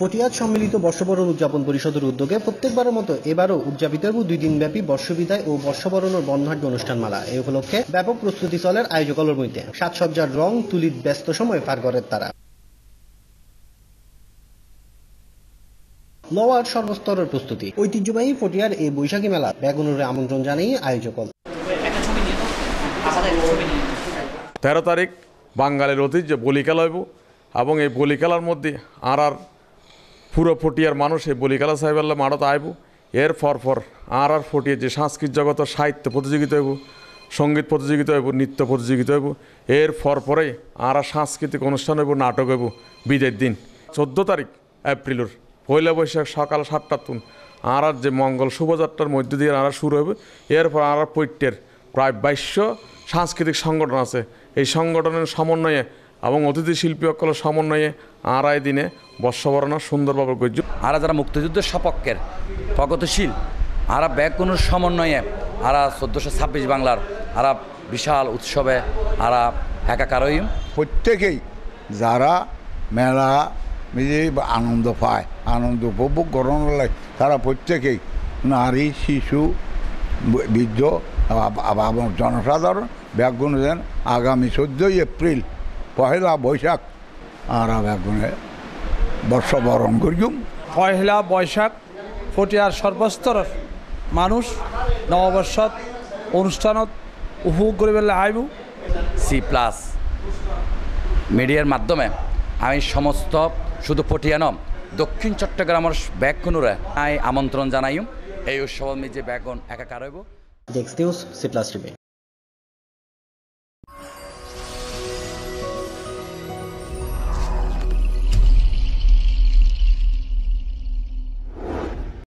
ফটিয়াদ সম্মিলিত বর্ষবরণ উদযাপন পরিষদের উদ্যোগে প্রত্যেকবারের মতো এবারও উদযাপিত হব দুই দিনব্যাপী বর্ষবিদায় ও বর্ষবরণের বর্ণাঢ্য অনুষ্ঠানমালা। এই উপলক্ষে ব্যাপক প্রস্তুতি চলের আয়োজকলের মধ্যে সাজসজ্জার রং তুলির ব্যস্ত সময় পার করেন তারা। লোয়ার সর্বস্তরের প্রস্তুতি। ঐতিহ্যবাহী ফটিয়ার এই বৈশাখী মেলা বেগুনের আমন্ত্রণ জানিয়ে আয়োজকল তেরো তারিখ বাঙালির ঐতিহ্য বলি খেলা হইব এবং এই বলি খেলার মধ্যে আর আর পুরো ফটিয়ার মানুষ এই বলি খেলা সাহেবাল্লা মাঠত আইব। এর পর পর আর আর ফটিয়ার যে সাংস্কৃতিক জগত, সাহিত্য প্রতিযোগিতা হইব, সংগীত প্রতিযোগিতা হইব, নৃত্য প্রতিযোগিতা হইব, এর পর পরে আর আর সাংস্কৃতিক অনুষ্ঠান হইব, নাটক হইব বিদের দিন। চোদ্দ তারিখ, এপ্রিলের পয়লা বৈশাখ সকাল সাতটার তুন। আর আর যে মঙ্গল শুভযাত্রার মধ্য দিয়ে আর শুরু হবে এরপর আর আর পৈত্যের প্রায় বাইশশো সাংস্কৃতিক সংগঠন আছে। এই সংগঠনের সমন্বয়ে এবং অতিথি শিল্পী সকলের সমন্বয়ে আড়াই দিনে বর্ষবরণা সুন্দরভাবে গজ্য আর যারা মুক্তিযুদ্ধের সপক্ষের প্রগতিশীল আর ব্যাগুনের সমন্বয়ে আর চোদ্দোশো ছাব্বিশ বাংলার আর বিশাল উৎসবে আর একাকার হইম প্রত্যেকেই যারা মেলা আনন্দ পায় আনন্দ উপভোগ করানোর লাগে তারা প্রত্যেকেই নারী শিশু বৃদ্ধ জনসাধারণ ব্যাগুণ দেন আগামী চোদ্দোই এপ্রিল পহেলা বৈশাখ। আর ব্যাগুনে বর্ষবরণ করিম পয়লা বৈশাখ ফটিয়ার সর্বস্তরের মানুষ নববর্ষত অনুষ্ঠানত উপভোগ কৰিবলৈ আহিব সি প্লাস মিডিয়ার মাধ্যমে আমি সমস্ত শুধু পটিয়ানম দক্ষিণ চট্টগ্রামের ব্যাগগুণরে আমি আমন্ত্রণ জানাইম। এই উৎসব আমি যে ব্যাগুন একাকার হইব। News C plus TV